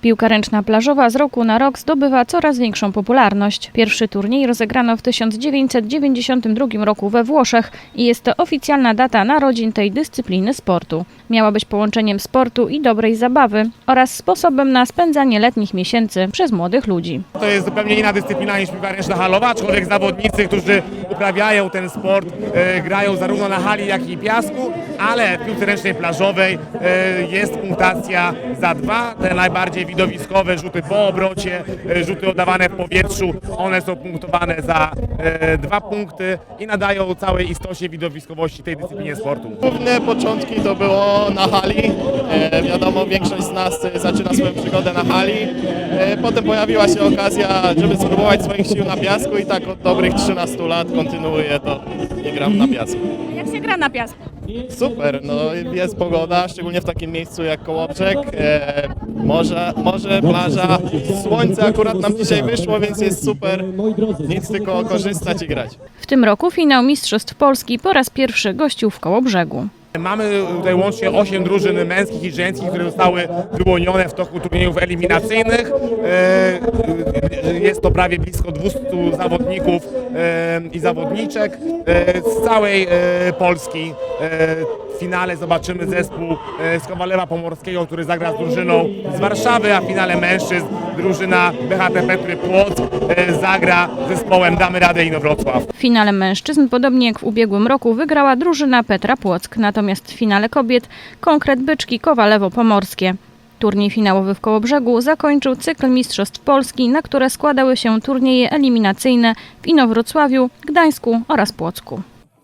Piłka ręczna plażowa z roku na rok zdobywa coraz większą popularność. Pierwszy turniej rozegrano w 1992 roku we Włoszech i jest to oficjalna data narodzin tej dyscypliny sportu. Miała być połączeniem sportu i dobrej zabawy oraz sposobem na spędzanie letnich miesięcy przez młodych ludzi. To jest zupełnie inna dyscyplina niż piłka ręczna halowa, aczkolwiek zawodnicy, którzy uprawiają ten sport, e, grają zarówno na hali, jak i piasku, ale w piłce ręcznej plażowej e, jest punktacja za dwa, te najbardziej widowiskowe rzuty po obrocie, e, rzuty oddawane w powietrzu, one są punktowane za dwa punkty i nadają całej istocie widowiskowości tej dyscyplinie sportu. Główne początki to było na hali. E, wiadomo, większość z nas zaczyna swoją przygodę na hali. E, potem pojawiła się okazja, żeby spróbować swoich sił na piasku i tak od dobrych 13 lat kontynuuję to i gram na piasku. Jak się gra na piasku? Super, no jest pogoda, szczególnie w takim miejscu jak Kołobrzeg. E, morze, morze, plaża, słońce akurat nam dzisiaj wyszło, więc jest super. Nic tylko korzystać i grać. W tym roku finał Mistrzostw Polski po raz pierwszy gościł w Kołobrzegu. Mamy tutaj łącznie 8 drużyn męskich i żeńskich, które zostały wyłonione w toku turniejów eliminacyjnych. E, Jest to prawie blisko 200 zawodników e, i zawodniczek e, z całej Polski. W finale zobaczymy zespół z Kowalewa Pomorskiego, który zagra z drużyną z Warszawy, a w finale mężczyzn drużyna BHT Petry Płock zagra z zespołem Damy Radę Inowrocław. W finale mężczyzn, podobnie jak w ubiegłym roku, wygrała drużyna Petra Płock, natomiast w finale kobiet konkret Byczki Kowalewo-Pomorskie. Turniej finałowy w Kołobrzegu zakończył cykl Mistrzostw Polski, na które składały się turnieje eliminacyjne w Inowrocławiu, Gdańsku oraz Płocku.